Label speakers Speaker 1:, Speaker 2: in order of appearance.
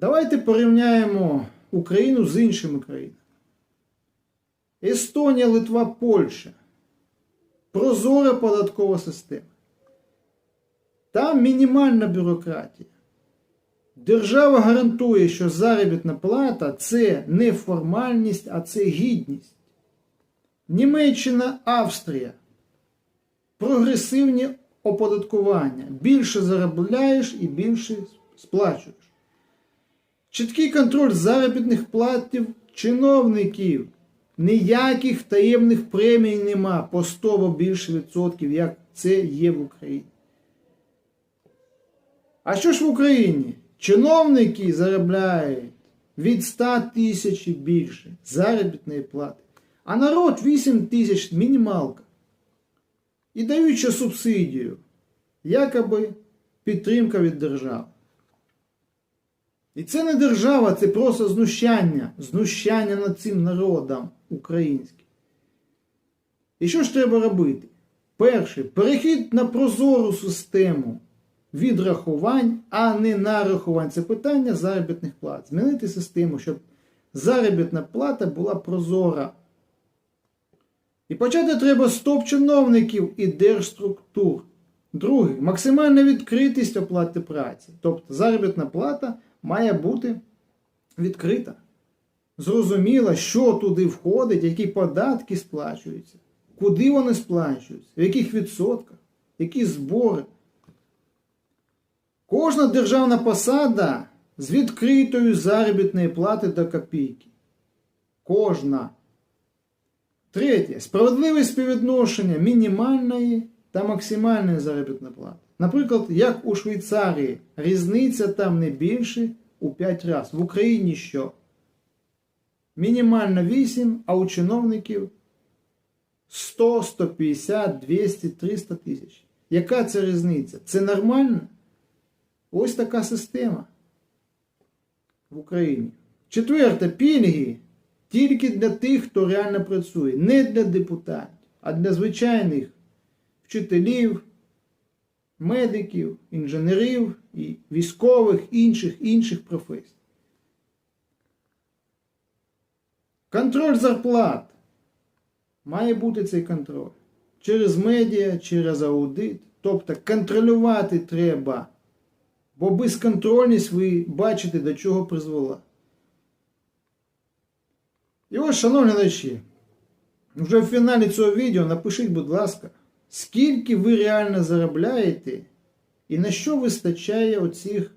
Speaker 1: Давайте порівняємо Україну з іншими країнами. Естонія, Литва, Польща. Прозора податкова система. Там мінімальна бюрократія. Держава гарантує, що заробітна плата це не формальність, а це гідність. Німеччина, Австрія. Прогресивні оподаткування. Більше заробляєш і більше сплачуєш. Чіткий контроль заробітних платів чиновників. Ніяких таємних премій нема по 100 або більше відсотків, як це є в Україні. А що ж в Україні? Чиновники заробляють від 100 тисяч і більше заробітної плати. А народ 8 тисяч мінімалка. І ще субсидію, якоби підтримка від держави. І це не держава, це просто знущання, знущання над цим народом українським. І що ж треба робити? Перше, перехід на прозору систему відрахувань, а не нарахувань. Це питання заробітних плат. Змінити систему, щоб заробітна плата була прозора. І почати треба з топ-чиновників і держструктур. Друге, максимальна відкритість оплати праці. Тобто заробітна плата має бути відкрита. Зрозуміло, що туди входить, які податки сплачуються, куди вони сплачуються, в яких відсотках, які збори. Кожна державна посада з відкритою заробітної плати до копійки. Кожна. Третє. Справедливе співвідношення мінімальної та максимальної заробітної плати. Наприклад, як у Швейцарії, різниця там не більше у 5 разів. В Україні що? Мінімально 8, а у чиновників 100, 150, 200, 300 тисяч. Яка це різниця? Це нормально? Ось така система в Україні. Четверте, пільги тільки для тих, хто реально працює. Не для депутатів, а для звичайних вчителів, медиків, інженерів і військових, інших інших професій. Контроль зарплат. Має бути цей контроль. Через медіа, через аудит. Тобто контролювати треба. Бо безконтрольність ви бачите, до чого призвела. І ось, шановні глядачі, вже в фіналі цього відео напишіть, будь ласка, скільки ви реально заробляєте і на що вистачає оцих